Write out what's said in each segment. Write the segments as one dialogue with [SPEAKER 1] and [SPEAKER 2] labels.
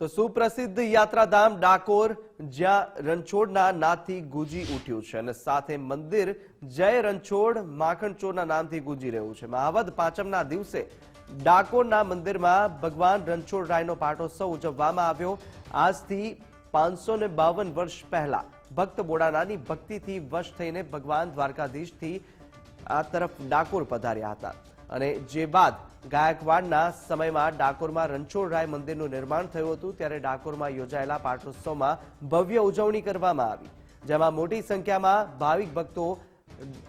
[SPEAKER 1] તો સુપ્રસિદ્ધ યાત્રાધામ ડાકોર, જ્યાં રણછોડના નાથી ગુજી ઉઠ્યું છે અને સાથે મંદિર જય રણછોડ માખણચોરના નામથી ગુંજી રહ્યું છે. મહાવદ પાંચમના દિવસે ડાકોરના મંદિરમાં ભગવાન રણછોડ રાયનો પાટોત્સવ ઉજવવામાં આવ્યો. આજથી પાંચસો બાવન વર્ષ પહેલા ભક્ત બોડાનાની ભક્તિથી વશ થઈને ભગવાન દ્વારકાધીશથી આ તરફ ડાકોર પધાર્યા હતા. અને જે બાદ ગાયકવાડના સમયમાં ડાકોરમાં રણછોડરાય મંદિરનું નિર્માણ થયું હતું, ત્યારે ડાકોરમાં યોજાયેલા પાટોત્સવમાં ભવ્ય ઉજવણી કરવામાં આવી, જેમાં મોટી સંખ્યામાં ભાવિક ભક્તો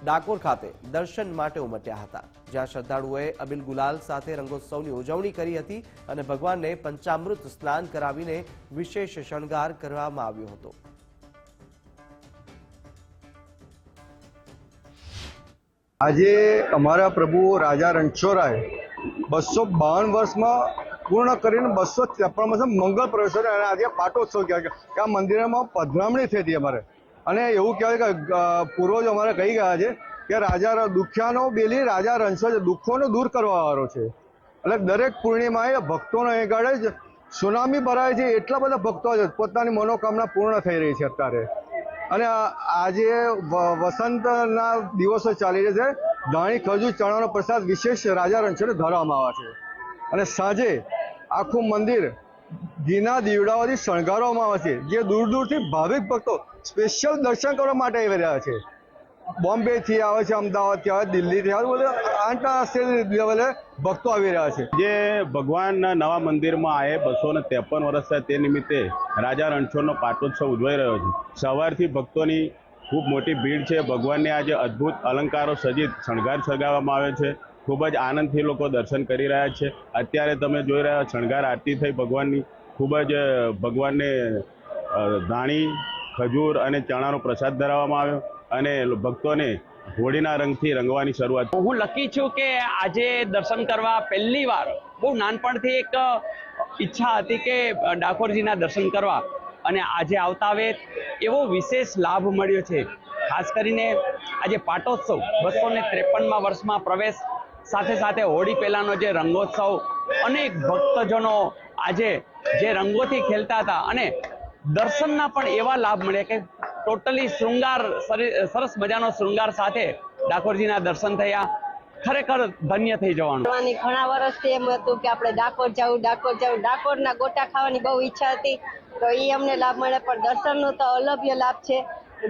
[SPEAKER 1] ડાકોર ખાતે દર્શન માટે ઉમટ્યા હતા. જ્યાં શ્રદ્ધાળુઓએ અબિલ ગુલાલ સાથે રંગોત્સવની ઉજવણી કરી હતી અને ભગવાનને પંચામૃત સ્નાન કરાવીને વિશેષ શણગાર કરવામાં આવ્યો હતો.
[SPEAKER 2] આજે અમારા પ્રભુ રાજા રણછોરાએ બસો બાવન વર્ષમાં પૂર્ણ કરીને બસો ત્રેપન વર્ષમાં મંગળ પ્રવેશ અને આજે પાટોત્સવ કહેવાય કે આ મંદિરમાં પધરામણી થઈ હતી અમારે. અને એવું કહેવાય કે પૂર્વજો અમારે કહી ગયા છે કે રાજા દુખ્યાનો બેલી રાજા રણછોડ દુઃખોને દૂર કરવા વાળો છે. એટલે દરેક પૂર્ણિમાએ ભક્તોને એ ગાળે જ, સુનામી ભરાય છે, એટલા બધા ભક્તો છે. પોતાની મનોકામના પૂર્ણ થઈ રહી છે અત્યારે. અને આજે વસંતના દિવસો ચાલી રહ્યા છે. ધાણી, ખજૂર, ચણાનો પ્રસાદ વિશેષ રાજા રણછોડે ધરવામાં આવે છે. અને સાંજે આખું મંદિર ઘીના દીવડાઓથી શણગારવામાં આવે છે. જે દૂર દૂરથી ભાવિક ભક્તો સ્પેશિયલ દર્શન કરવા માટે આવી રહ્યા છે. બોમ્બેથી આવે છે અમદાવાદથી આવે દિલ્હીથી આવે બધા આંતરરાષ્ટ્રીય લેવલે ભક્તો આવી રહ્યા છે.
[SPEAKER 3] જે ભગવાનના નવા મંદિરમાં આયે બસો ને ત્રેપન વર્ષ થયા તે નિમિત્તે રાજા રણછોડનો પાટોત્સવ ઉજવાઈ રહ્યો છે. સવારથી ભક્તોની ખૂબ મોટી ભીડ છે. ભગવાનને આજે અદ્ભુત અલંકારો સજિત શણગાર સગાવવામાં આવે છે. ખૂબ જ આનંદથી લોકો દર્શન કરી રહ્યા છે. અત્યારે તમે જોઈ રહ્યા શણગાર, આરતી થઈ ભગવાનની. ખૂબ જ ભગવાનને ધાણી, ખજૂર અને ચણાનો પ્રસાદ ધરાવવામાં આવ્યો. અને ભક્તોને હોળીના રંગથી રંગવાની શરૂઆત
[SPEAKER 4] હું લકી છું કે આજે દર્શન કરવા પહેલી વાર બહુ નાનપણથી એક ઈચ્છા હતી કે ડાકોરજીના દર્શન કરવા અને આજે આવતા આવે એવો વિશેષ લાભ મળ્યો છે. ખાસ કરીને આજે પાટોત્સવ બસો ને ત્રેપનમાં વર્ષમાં પ્રવેશ, સાથે સાથે હોળી પહેલાનો જે રંગોત્સવ અનેક ભક્તજનો આજે જે રંગોથી ખેલતા હતા અને દર્શનના પણ એવા લાભ મળ્યા કે ટોટલી શૃંગાર સરસ મજાનો શૃંગાર સાથે ડાકોરજીના દર્શન થયા. ખરેખર ધન્ય થઈ જવાનું.
[SPEAKER 5] ઘણા વર્ષથી એમ હતું કે આપણે ડાકોર જવું ડાકોર જવું ડાકોરના ગોટા ખાવાની બહુ ઈચ્છા હતી. તો એ અમને લાભ મળે પણ દર્શનનો તો અલભ્ય લાભ છે.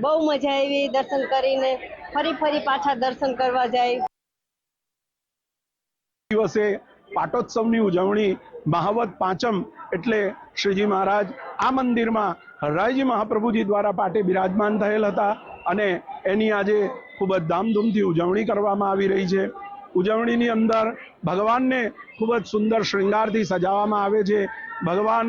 [SPEAKER 5] બહુ મજા આવી દર્શન કરીને. ફરી ફરી પાછા દર્શન કરવા જાય.
[SPEAKER 6] દિવસે પાટોત્સવની ઉજવણી મહાવત પાંચમ એટલે શ્રીજી મહારાજ આ મંદિરમાં હરરાયજી મહાપ્રભુજી દ્વારા પાટે બિરાજમાન થયેલ હતા અને એની આજે ખૂબ જ ધામધૂમથી ઉજવણી કરવામાં આવી રહી છે. ઉજવણીની અંદર ભગવાનને ખૂબ જ સુંદર શૃંગારથી સજાવવામાં આવે છે. ભગવાન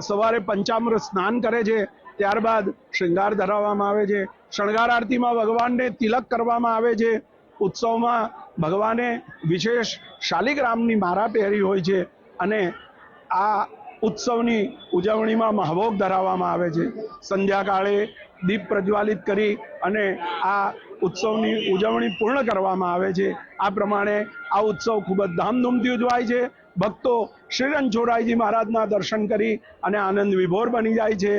[SPEAKER 6] સવારે પંચામૃત સ્નાન કરે છે, ત્યારબાદ શૃંગાર ધરાવવામાં આવે છે. શણગાર આરતીમાં ભગવાનને તિલક કરવામાં આવે છે. ઉત્સવમાં ભગવાને વિશેષ શાલિગ્રામની મારા પહેરી હોય છે. અને આ ઉત્સવની ઉજવણીમાં મહાભોગ ધરાવવામાં આવે છે. સંધ્યાકાળે દીપ પ્રજ્વાલિત કરી અને આ ઉત્સવની ઉજવણી પૂર્ણ કરવામાં આવે છે. આ પ્રમાણે આ ઉત્સવ ખૂબ જ ધામધૂમથી ઉજવાય છે. ભક્તો શ્રી રણછોડરાયજી મહારાજના દર્શન કરી અને આનંદ વિભોર બની જાય છે.